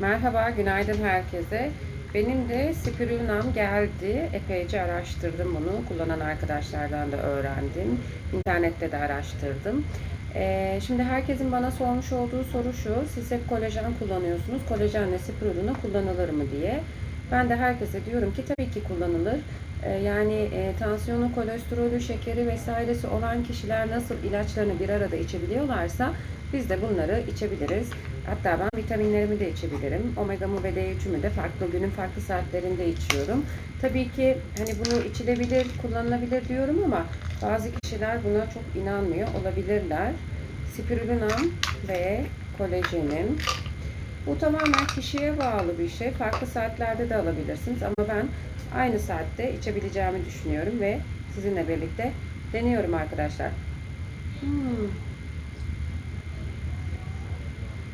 Merhaba, günaydın herkese. Benim de spirulinam geldi. Epeyce araştırdım bunu. Kullanan arkadaşlardan da öğrendim. İnternette de araştırdım. Ee, şimdi herkesin bana sormuş olduğu soru şu. Siz hep kolajen kullanıyorsunuz. Kolajenle spirulina kullanılır mı diye. Ben de herkese diyorum ki tabii ki kullanılır. Ee, yani e, tansiyonu, kolesterolü, şekeri vesairesi olan kişiler nasıl ilaçlarını bir arada içebiliyorlarsa biz de bunları içebiliriz. Hatta ben vitaminlerimi de içebilirim. Omega ve D3'ümü de farklı günün farklı saatlerinde içiyorum. Tabii ki hani bunu içilebilir, kullanılabilir diyorum ama bazı kişiler buna çok inanmıyor olabilirler. Spirulinam ve kolajenim. Bu tamamen kişiye bağlı bir şey. Farklı saatlerde de alabilirsiniz ama ben aynı saatte içebileceğimi düşünüyorum ve sizinle birlikte deniyorum arkadaşlar. Hmm.